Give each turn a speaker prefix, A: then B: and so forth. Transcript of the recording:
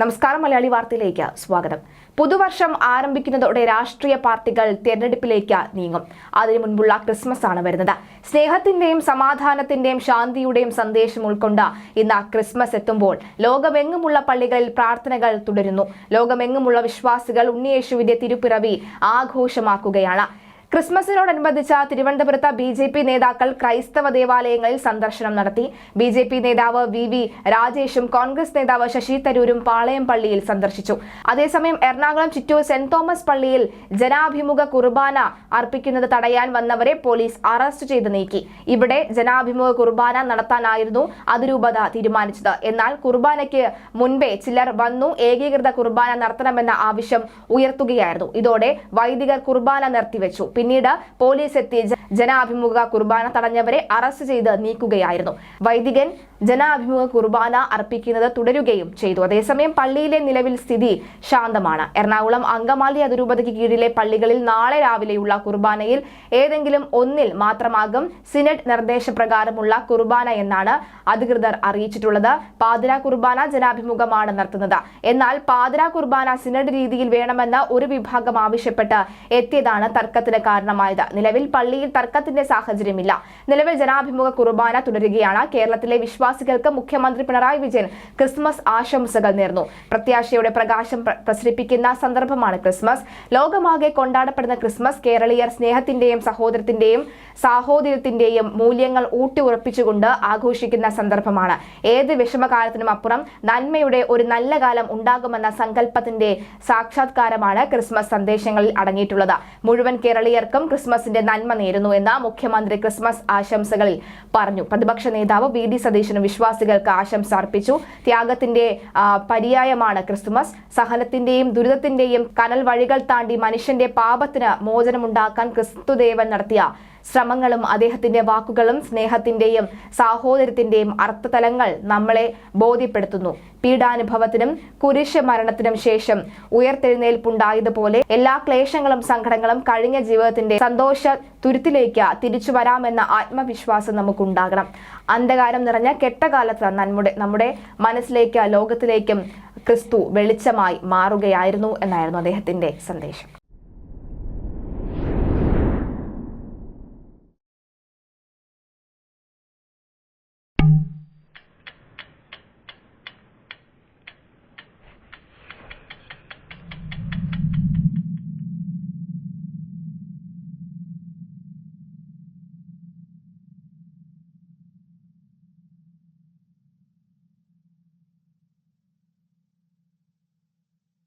A: നമസ്കാരം മലയാളി വാർത്തയിലേക്ക് സ്വാഗതം. പുതുവർഷം ആരംഭിക്കുന്നതോടെ രാഷ്ട്രീയ പാർട്ടികൾ തെരഞ്ഞെടുപ്പിലേക്ക് നീങ്ങും. അതിനു മുൻപുള്ള ക്രിസ്മസ് ആണ് വരുന്നത്. സ്നേഹത്തിന്റെയും സമാധാനത്തിന്റെയും ശാന്തിയുടെയും സന്ദേശം ഉൾക്കൊണ്ട ഇന്ന് ക്രിസ്മസ് എത്തുമ്പോൾ ലോകമെങ്ങുമുള്ള പള്ളികളിൽ പ്രാർത്ഥനകൾ തുടരുന്നു. ലോകമെങ്ങുമുള്ള വിശ്വാസികൾ ഉണ്ണിയേശുവിന്റെ തിരുപ്പിറവി ആഘോഷമാക്കുകയാണ്. ക്രിസ്മസിനോടനുബന്ധിച്ച തിരുവനന്തപുരത്ത് ബി ജെ പി നേതാക്കൾ ക്രൈസ്തവ ദേവാലയങ്ങളിൽ സന്ദർശനം നടത്തി. ബി ജെ പി നേതാവ് വി വി രാജേഷും കോൺഗ്രസ് നേതാവ് ശശി തരൂരും പാളയം പള്ളിയിൽ സന്ദർശിച്ചു. അതേസമയം എറണാകുളം ചിറ്റൂർ സെന്റ് തോമസ് പള്ളിയിൽ ജനാഭിമുഖ കുർബാന അർപ്പിക്കുന്നത് തടയാൻ വന്നവരെ പോലീസ് അറസ്റ്റ് ചെയ്ത് നീക്കി. ഇവിടെ ജനാഭിമുഖ കുർബാന നടത്താനായിരുന്നു അതിരൂപത തീരുമാനിച്ചത്. എന്നാൽ കുർബാനയ്ക്ക് മുൻപേ ചിലർ വന്നു ഏകീകൃത കുർബാന നടത്തണമെന്ന ആവശ്യം ഉയർത്തുകയായിരുന്നു. ഇതോടെ വൈദികർ കുർബാന നിർത്തിവെച്ചു. പിന്നീട് പോലീസ് എത്തി ജനാഭിമുഖ കുർബാന തടഞ്ഞവരെ അറസ്റ്റ് ചെയ്ത് നീക്കുകയായിരുന്നു. വൈദികൻ ജനാഭിമുഖ കുർബാന അർപ്പിക്കുന്നത് തുടരുകയും ചെയ്തു. അതേസമയം പള്ളിയിലെ നിലവിൽ സ്ഥിതി ശാന്തമാണ്. എറണാകുളം അങ്കമാലി അതിരൂപതയ്ക്ക് കീഴിലെ പള്ളികളിൽ നാളെ രാവിലെയുള്ള കുർബാനയിൽ ഏതെങ്കിലും ഒന്നിൽ മാത്രമാകും സിനഡ് നിർദ്ദേശപ്രകാരമുള്ള കുർബാന എന്നാണ് അധികൃതർ അറിയിച്ചിട്ടുള്ളത്. പാതിര കുർബാന ജനാഭിമുഖമാണ് നടത്തുന്നത്. എന്നാൽ പാതിര കുർബാന സിനഡ് രീതിയിൽ വേണമെന്ന് ഒരു വിഭാഗം ആവശ്യപ്പെട്ട് എത്തിയതാണ് തർക്കത്തിന് കാരണമായത്. നിലവിൽ പള്ളിയിൽ തർക്കത്തിന്റെ സാഹചര്യമില്ല. നിലവിൽ ജനാഭിമുഖ കുർബാന തുടരുകയാണ്. കേരളത്തിലെ വിശ്വാസികൾക്ക് മുഖ്യമന്ത്രി പിണറായി വിജയൻ ക്രിസ്മസ് ആശംസകൾ നേർന്നു. പ്രത്യാശയുടെ പ്രകാശം പ്രസരിപ്പിക്കുന്ന സന്ദർഭമാണ് ക്രിസ്മസ്. ലോകമാകെ കൊണ്ടാടപ്പെടുന്ന ക്രിസ്മസ് കേരളീയർ സ്നേഹത്തിന്റെയും സഹോദരത്തിന്റെയും സാഹോദര്യത്തിന്റെയും മൂല്യങ്ങൾ ഊട്ടിയുറപ്പിച്ചുകൊണ്ട് ആഘോഷിക്കുന്ന സന്ദർഭമാണ്. ഏത് വിഷമകാലത്തിനും അപ്പുറം നന്മയുടെ ഒരു നല്ല കാലം ഉണ്ടാകുമെന്ന സങ്കല്പത്തിന്റെ സാക്ഷാത്കാരമാണ് ക്രിസ്മസ് സന്ദേശങ്ങളിൽ അടങ്ങിയിട്ടുള്ളത്. മുഴുവൻ കേരളീയർക്കും ക്രിസ്മസിന്റെ നന്മ നേരുന്നു എന്ന് മുഖ്യമന്ത്രി ക്രിസ്മസ് ആശംസകളിൽ പറഞ്ഞു. പ്രതിപക്ഷ നേതാവ് വി ഡി സതീശനും വിശ്വാസികൾക്ക് ആശംസ അർപ്പിച്ചു. ത്യാഗത്തിന്റെ പര്യായമാണ് ക്രിസ്തുമസ്. സഹനത്തിന്റെയും ദുരിതത്തിന്റെയും കനൽ വഴികൾ താണ്ടി മനുഷ്യന്റെ പാപത്തിന് മോചനമുണ്ടാക്കാൻ ക്രിസ്തുദേവൻ നടത്തിയ ശ്രമങ്ങളും അദ്ദേഹത്തിന്റെ വാക്കുകളും സ്നേഹത്തിന്റെയും സാഹോദര്യത്തിന്റെയും അർത്ഥതലങ്ങൾ നമ്മളെ ബോധ്യപ്പെടുത്തുന്നു. പീഡാനുഭവത്തിനും കുരിശ് മരണത്തിനും ശേഷം ഉയർത്തെഴുന്നേൽപ്പുണ്ടായതുപോലെ എല്ലാ ക്ലേശങ്ങളും സങ്കടങ്ങളും കഴിഞ്ഞ ജീവിതത്തിന്റെ സന്തോഷ തുരുത്തിലേക്ക് തിരിച്ചു വരാമെന്ന ആത്മവിശ്വാസം നമുക്കുണ്ടാകണം. അന്ധകാരം നിറഞ്ഞ കെട്ടകാലത്ത് നമ്മുടെ നമ്മുടെ മനസ്സിലേക്ക് ലോകത്തിലേക്കും ക്രിസ്തു വെളിച്ചമായി മാറുകയായിരുന്നു എന്നായിരുന്നു അദ്ദേഹത്തിന്റെ സന്ദേശം.